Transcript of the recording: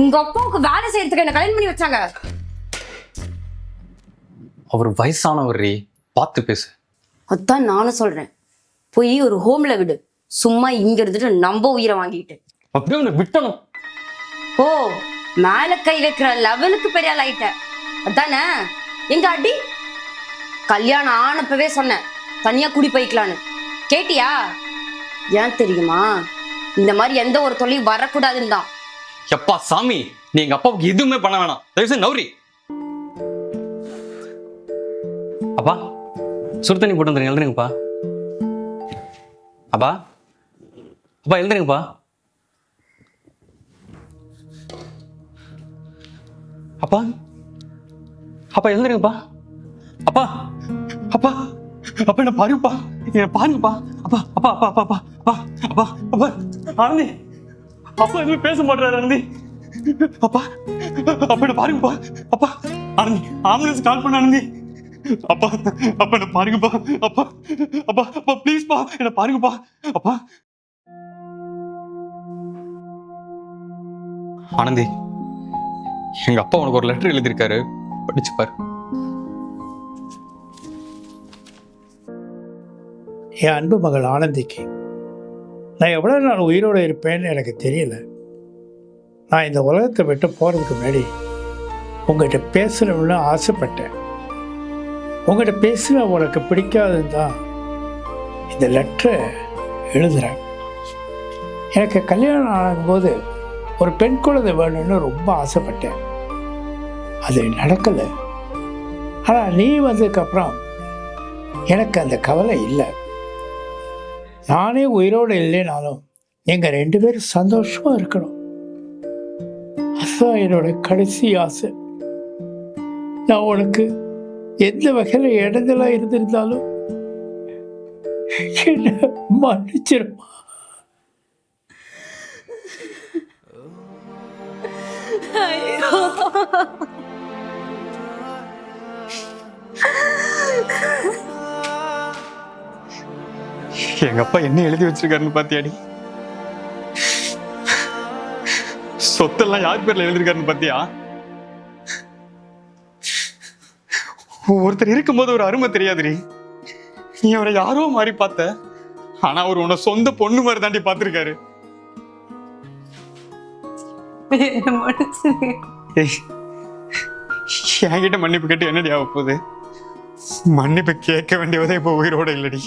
உங்க அப்பாவுக்கு வேலை செய்யறதுக்கு என்ன கல்யாணம் பண்ணி வச்சாங்க. அவர் வயசானவர் ரீ பார்த்து பேசு. அதான் நானும் சொல்றேன். போய் ஒரு ஹோம்ல விடு. சும்மா இங்க இருந்துட்டு நம்ம உயிரை வாங்கிட்டு அப்படியே உன்னை விட்டணும். ஓ மேல கை வைக்கிற லெவலுக்கு பெரிய ஆள் ஆயிட்ட அதானே? எங்க அடி? கல்யாணம் ஆனப்பவே சொன்னேன். தனியா குடி போய்க்கலான்னு. கேட்டியா? ஏன் தெரியுமா? இந்த மாதிரி எந்த ஒரு தொல்லையும் வரக்கூடாதுன்னு தான். எப்பா சாமி நீ எங்க அப்பாவுக்கு எதுவுமே பண்ண வேணாம் தயவுசெய்து நௌரி அப்பா சுடுதண்ணி போட்டு வந்துருங்க எழுதுறீங்கப்பா அப்பா அப்பா எழுந்துறீங்கப்பா அப்பா அப்பா எழுந்துறீங்கப்பா அப்பா அப்பா அப்பா என்ன பாருப்பா என்ன பாருங்கப்பா அப்பா அப்பா அப்பா அப்பா அப்பா அப்பா அப்பா ஆனந்தி அப்பா எதுவுமே பேச மாட்டாரு அனந்தி அப்பா அப்பா என்ன பாருங்கப்பா. அப்பா ஆனந்தி ஆம்புலன்ஸ் கால் பண்ண ஆனந்தி அப்பா அப்பா என்ன பாருங்கப்பா. அப்பா அப்பா அப்பா ப்ளீஸ்ப்பா என்ன பாருங்கப்பா. அப்பா. ஆனந்தி எங்க அப்பா உனக்கு ஒரு லெட்டர் எழுதியிருக்காரு. படிச்சு பாரு. என் அன்பு மகள் ஆனந்திக்கு நான் எவ்வளோ நாள் உயிரோடு இருப்பேன்னு எனக்கு தெரியல. நான் இந்த உலகத்தை விட்டு போகிறதுக்கு முன்னாடி உங்கள்கிட்ட பேசணும்னு ஆசைப்பட்டேன். உங்கள்கிட்ட பேசினா உனக்கு பிடிக்காதுன்னு தான் இந்த லெட்டரை எழுதுகிறேன் எனக்கு கல்யாணம் ஆகும்போது ஒரு பெண் குழந்தை வேணும்னு ரொம்ப ஆசைப்பட்டேன். அது நடக்கலை. ஆனால் நீ வந்ததுக்கப்புறம் எனக்கு அந்த கவலை இல்லை. நானே உயிரோடு இல்லைனாலும் எங்கள் ரெண்டு பேரும் சந்தோஷமாக இருக்கணும். அதுதான் என்னோட கடைசி ஆசை. நான் உனக்கு எந்த வகையில் இடங்களாக இருந்திருந்தாலும் என்ன மன்னிச்சிருமா. எங்க அப்பா என்ன எழுதி வச்சிருக்காருன்னு பாத்தியாடி? சொத்தெல்லாம் யார் பேர்ல எழுதிருக்காருன்னு பாத்தியா? ஒருத்தர் இருக்கும்போது ஒரு அருமை தெரியாதுடி. நீ அவரை யாரோ மாறி பார்த்த. ஆனா அவர் உன்னை சொந்த பொண்ணு மாதிரி தாண்டி பார்த்திருக்காரு. என்கிட்ட மன்னிப்பு கேட்டு என்னடி ஆக போகுது? மன்னிப்பு கேட்க வேண்டியவதே இப்போ உயிரோட இல்லடி.